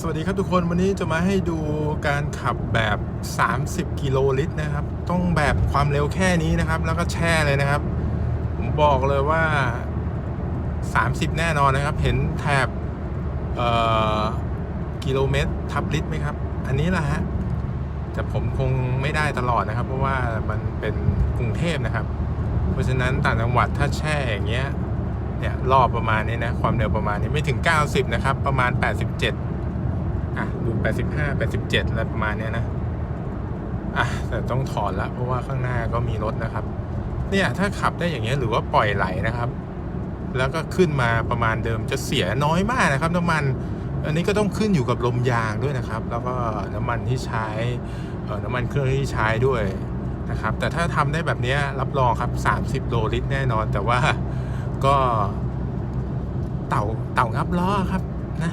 สวัสดีครับทุกคนวันนี้จะมาให้ดูการขับแบบ 30 กิโลลิตรนะครับ ต้องแบบความเร็วแค่นี้นะครับ แล้วก็แช่เลยนะครับ ผมบอกเลยว่า 30 แน่นอนนะครับ เห็นแถบกิโลเมตรทับลิตรไหมครับ อันนี้แหละฮะแต่ผมคงไม่ได้ตลอดนะครับ เพราะว่ามันเป็นกรุงเทพนะครับ เพราะฉะนั้นต่างจังหวัดถ้าแช่อย่างเงี้ยเนี่ยรอบประมาณนี้นะ ความเร็วประมาณนี้ไม่ถึง 90 นะครับ ประมาณ 87 อะดู 85 87อะไรประมาณเนี้ยนะ อะแต่ต้องถอนละเพราะว่าข้างหน้าก็มีรถนะครับ เนี่ยถ้าขับได้อย่างเงี้ยหรือว่าปล่อยไหลนะครับ แล้วก็ขึ้นมาประมาณเดิมจะเสียน้อยมากนะครับ น้ำมัน อันนี้ก็ต้องขึ้นอยู่กับลมยางด้วยนะครับ แล้วก็น้ำมันที่ใช้เอ่อน้ำมันเครื่องที่ใช้ด้วยนะครับ แต่ถ้าทำได้แบบนี้รับรองครับ 30 โลลิตรแน่นอน แต่ว่าก็เต่าเต่างับล้อครับนะ